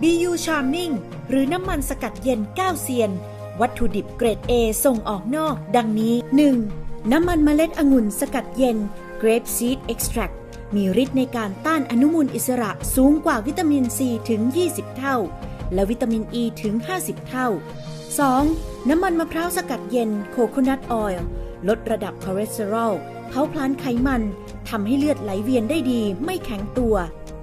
BU Charming หรือน้ำมันสกัดเย็น 9 เซียน วัตถุดิบเกรด A ส่งออกนอก ดังนี้ 1. น้ำมันเมล็ดองุ่นสกัดเย็น Grape Seed Extract มีฤทธิ์ในการต้านอนุมูลอิสระสูงกว่าวิตามินซีถึง 20 เท่า และวิตามินอ e ีถึง 50 เท่า 2. น้ำมันมะพร้าวสกัดเย็นโคโคนัทออยล์ลดระดับคอเลสเตอรอลเผาผลาญไขมันทำให้เลือดไหลเวียนได้ดีไม่แข็งตัว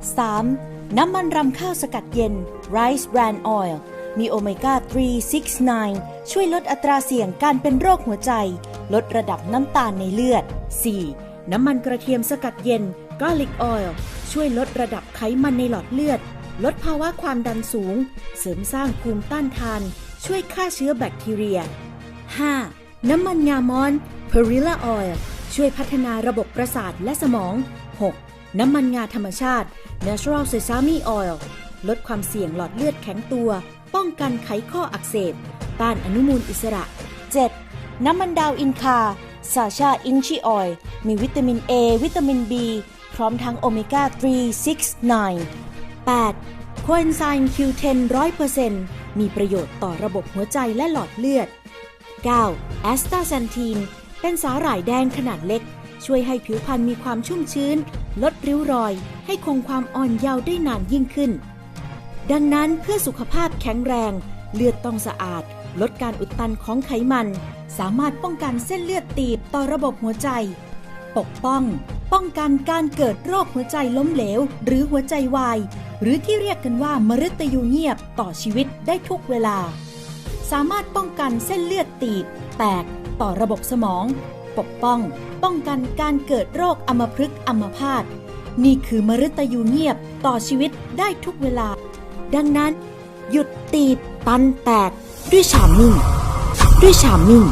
3. น้ำมันรำข้าวสกัดเย็น Rice Bran Oil มีโอเมก้า 3 6 9 ช่วยลดอัตราเสี่ยงการเป็นโรคหัวใจ ลดระดับน้ำตาลในเลือด 4. น้ำมันกระเทียมสกัดเย็น Garlic Oil ช่วยลดระดับไขมันในหลอดเลือด ลดภาวะความดันสูง เสริมสร้างภูมิต้านทาน ช่วยฆ่าเชื้อแบคทีเรีย 5. น้ำมันงามอน Perilla Oil ช่วยพัฒนาระบบประสาทและสมอง 6. น้ำมันงาธรรมชาติ Natural Sesame Oil ลดความเสี่ยงหลอดเลือดแข็งตัว ป้องกันไขข้ออักเสบ ต้านอนุมูลอิสระ 7. น้ำมันดาวอินคาซาชาอินชิออยมีวิตามิน A วิตามิน B พร้อมทั้งโอเมก้า 3 6 9 8. โคเอนไซม์ Q10 100%มีประโยชน์ต่อระบบหัวใจและหลอดเลือด 9. แอสตาแซนทีน เป็นสาหร่ายแดงขนาดเล็ก ช่วยให้ผิวพรรณมีความชุ่มชื้น ลดริ้วรอย ให้คงความอ่อนเยาว์ได้นานยิ่งขึ้น ดังนั้นเพื่อสุขภาพแข็งแรง เลือดต้องสะอาด ลดการอุดตันของไขมัน สามารถป้องกันเส้นเลือดตีบต่อระบบหัวใจ ปกป้อง ป้องกันการเกิดโรคหัวใจล้มเหลว หรือหัวใจวาย หรือที่เรียกกันว่ามฤตยูเงียบต่อชีวิตได้ทุกเวลา สามารถป้องกันเส้นเลือดตีบ แตกต่อระบบสมอง ปกป้อง ป้องกันการเกิดโรคอัมพฤกษ์อัมพาตนี่คือมฤตยูเงียบต่อชีวิตได้ทุกเวลา ดังนั้น หยุดตีบตันแตกด้วยชามิ่ง ด้วยชามิ่ง